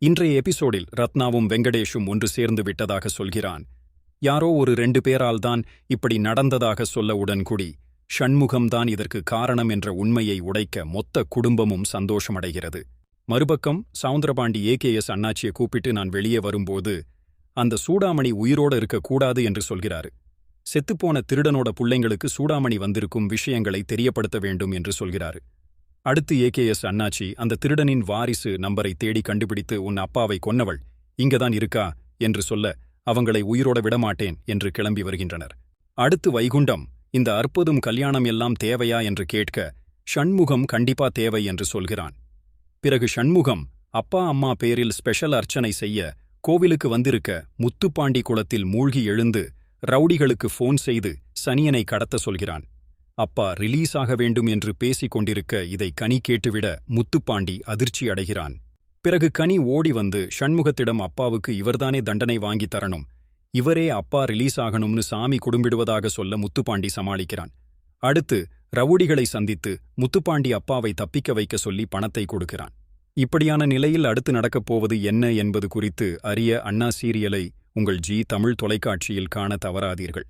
இன்றைய எபிசோடில் ரத்னாவும் வெங்கடேஷும் ஒன்று சேர்ந்து விட்டதாக சொல்கிறான். யாரோ ஒரு ரெண்டு பேரால்தான் இப்படி நடந்ததாக சொல்ல உடன்குடி ஷண்முகம்தான் இதற்கு காரணம் என்ற உண்மையை உடைக்க மொத்த குடும்பமும் சந்தோஷமடைகிறது. மறுபக்கம் சவுந்தரபாண்டி ஏகேஎஸ் அண்ணாச்சியை கூப்பிட்டு நான் வெளியே வரும்போது அந்த சூடாமணி உயிரோட இருக்கக்கூடாது என்று சொல்கிறாரு. செத்துப்போன திருடனோட புள்ளைங்களுக்கு சூடாமணி வந்திருக்கும் விஷயங்களை தெரியப்படுத்த வேண்டும் என்று சொல்கிறாரு. அடுத்து ஏகேஎஸ் அண்ணாச்சி அந்த திருடனின் வாரிசு நம்பரை தேடி கண்டுபிடித்து உன் அப்பாவை கொன்னவள். இங்கதான் இருக்கா? என்று சொல்ல அவங்களை உயிரோட விடமாட்டேன் என்று கிளம்பி வருகின்றனர். அடுத்து வைகுண்டம். இந்த அற்புதம் கல்யாணம் எல்லாம் தேவையா என்று கேட்க ஷண்முகம் கண்டிப்பா தேவை என்று சொல்கிறான். பிறகு ஷண்முகம் அப்பா அம்மா பேரில் ஸ்பெஷல் அர்ச்சனை செய்ய கோவிலுக்கு வந்திருக்க முத்துப்பாண்டி குளத்தில் மூழ்கி எழுந்து ரவுடிகளுக்கு ஃபோன் செய்து சனியனை கடத்த சொல்கிறான். அப்பா ரிலீஸ் ஆக வேண்டும் என்று பேசிக் கொண்டிருக்க இதை கனி கேட்டுவிட முத்துப்பாண்டி அதிர்ச்சி அடைகிறான். பிறகு கனி ஓடி வந்து ஷண்முகத்திடம் அப்பாவுக்கு இவர்தானே தண்டனை வாங்கி தரணும் இவரே அப்பா ரிலீஸ் ஆகணும்னு சாமி குடும்பிடுவதாக சொல்ல முத்துப்பாண்டி சமாளிக்கிறான். அடுத்து ரவுடிகளை சந்தித்து முத்துப்பாண்டி அப்பாவை தப்பிக்க வைக்க சொல்லி பணத்தை கொடுக்கிறான். இப்படியான நிலையில் அடுத்து நடக்கப் போவது என்ன என்பது குறித்து அறிய அண்ணா சீரியலை உங்கள் ஜி தமிழ் தொலைக்காட்சியில் காண தவறாதீர்கள்.